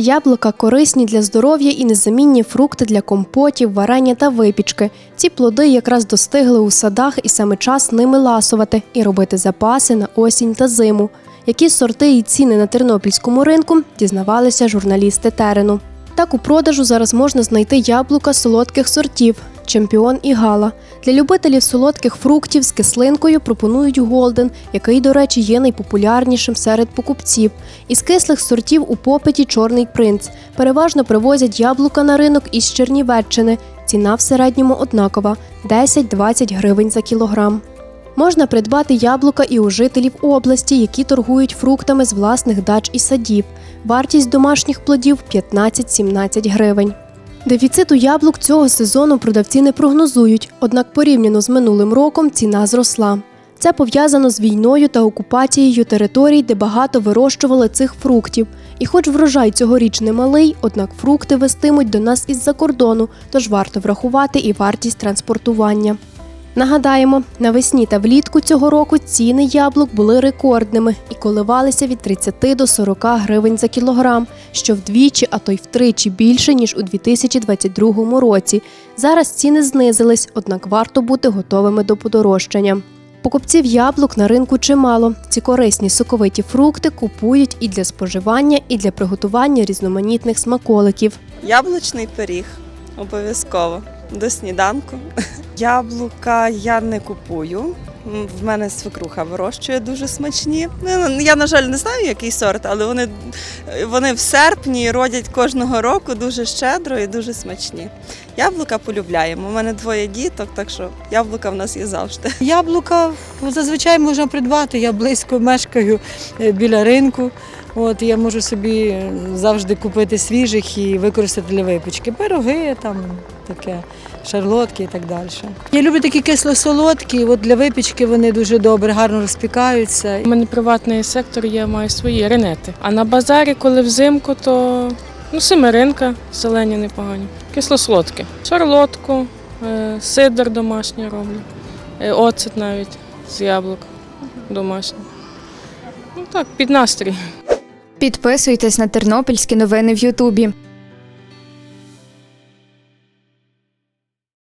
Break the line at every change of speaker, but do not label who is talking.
Яблука корисні для здоров'я і незамінні фрукти для компотів, варення та випічки. Ці плоди якраз достигли у садах, і саме час ними ласувати і робити запаси на осінь та зиму. Які сорти і ціни на тернопільському ринку дізнавалися журналісти терену. Так у продажу зараз можна знайти яблука солодких сортів чемпіон і гала. Для любителів солодких фруктів з кислинкою пропонують голден, який, до речі, є найпопулярнішим серед покупців. Із кислих сортів у попиті чорний принц. Переважно привозять яблука на ринок із Чернівеччини. Ціна в середньому однакова 10-20 гривень за кілограм. Можна придбати яблука і у жителів області, які торгують фруктами з власних дач і садів. Вартість домашніх плодів 15-17 гривень. Дефіциту яблук цього сезону продавці не прогнозують, однак порівняно з минулим роком ціна зросла. Це пов'язано з війною та окупацією територій, де багато вирощували цих фруктів. І хоч врожай цьогоріч не малий, однак фрукти вестимуть до нас із-за кордону, тож варто врахувати і вартість транспортування. Нагадаємо, навесні та влітку цього року ціни яблук були рекордними і коливалися від 30 до 40 гривень за кілограм, що вдвічі, а то й втричі більше ніж у 2022 році. Зараз ціни знизились, однак варто бути готовими до подорожчання. Покупців яблук на ринку чимало. Ці корисні соковиті фрукти купують і для споживання, і для приготування різноманітних смаколиків.
Яблучний пиріг обов'язково до сніданку. Яблука я не купую. В мене свекруха вирощує дуже смачні. Ну, Я, на жаль, не знаю, який сорт, але вони, вони в серпні родять кожного року дуже щедро і дуже смачні. Яблука полюбляємо. У мене двоє діток, так що яблука в нас є завжди.
Яблука зазвичай можна придбати. Я близько мешкаю е, біля ринку. От я можу собі завжди купити свіжих і використати для випічки. Пироги, там таке, шарлотки і так далі. Я люблю такі кисло-солодкі, от для випічки вони дуже добре, гарно розпікаються.
У мене приватний сектор, я маю свої ренети. А на базарі, коли взимку, то ну, семеринка, зелені непогані. Кисло-солодке. Шарлотку, е, сидр домашній роблю, е, оцет навіть з яблук домашній. Ну так, під настрій.
Підписуйтесь на тернопільські новини в Ютубі.